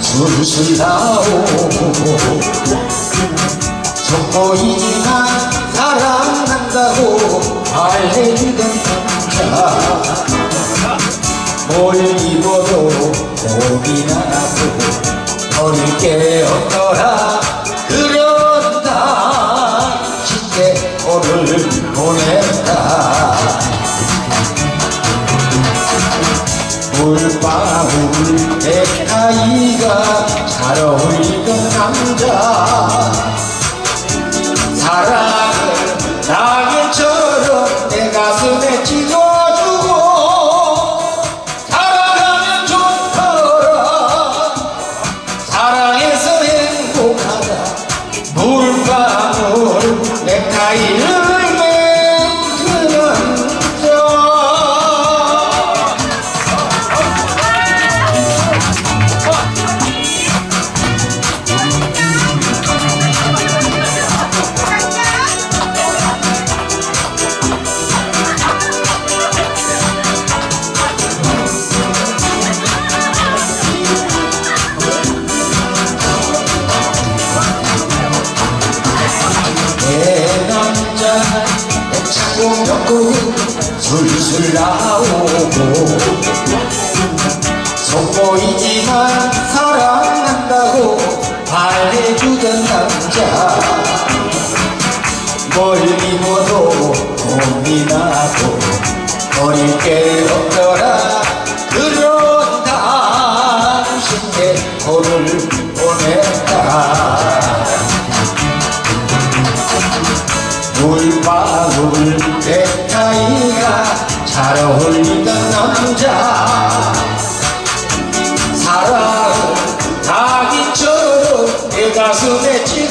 술술 나오 속보이지만 사랑한다고 말해주던 남자 뭘 입어도 봄이 나고 버릴 게 없더라. 그런다. 쉽게 오를 보냈다 물방울 넥타이가 잘 어울리던 남자. 사랑을 낙엽처럼 내 가슴에 찍어주고 사랑하면 좋더라. 사랑해서 행복하다. 물방울 넥타이를 먹고 술술 나오고 속보이지만 사랑한다고 말해주던 남자 뭘 입어도 봄이 나고 버릴 게 없더라 그런 당신께 호를 보냈 바글바글 넥타이가 잘 어울리던 남자. 사랑을 아기처럼 내 가슴에 찔